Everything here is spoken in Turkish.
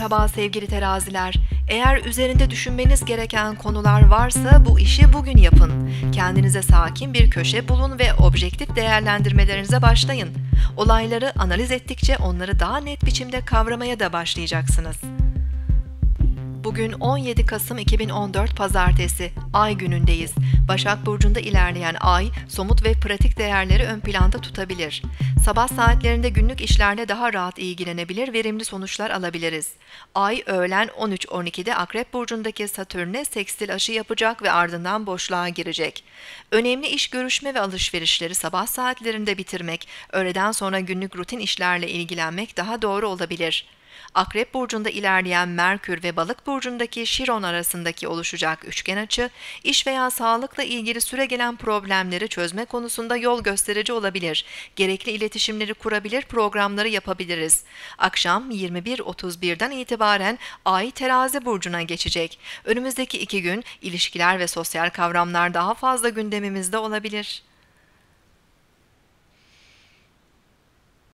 sabah sevgili teraziler. Eğer üzerinde düşünmeniz gereken konular varsa bu işi bugün yapın. Kendinize sakin bir köşe bulun ve objektif değerlendirmelerinize başlayın. Olayları analiz ettikçe onları daha net biçimde kavramaya da başlayacaksınız. Bugün 17 Kasım 2014 Pazartesi, Ay günündeyiz. Başak Burcu'nda ilerleyen Ay, somut ve pratik değerleri ön planda tutabilir. Sabah saatlerinde günlük işlerle daha rahat ilgilenebilir, verimli sonuçlar alabiliriz. Ay, öğlen 13.12'de Akrep Burcu'ndaki Satürn'e sekstil aşı yapacak ve ardından boşluğa girecek. Önemli iş görüşme ve alışverişleri sabah saatlerinde bitirmek, öğleden sonra günlük rutin işlerle ilgilenmek daha doğru olabilir. Akrep burcunda ilerleyen Merkür ve Balık burcundaki Şiron arasındaki oluşacak üçgen açı, iş veya sağlıkla ilgili süre gelen problemleri çözme konusunda yol gösterici olabilir. Gerekli iletişimleri kurabilir, programları yapabiliriz. Akşam 21.31'den itibaren Ay Terazi burcuna geçecek. Önümüzdeki iki gün ilişkiler ve sosyal kavramlar daha fazla gündemimizde olabilir.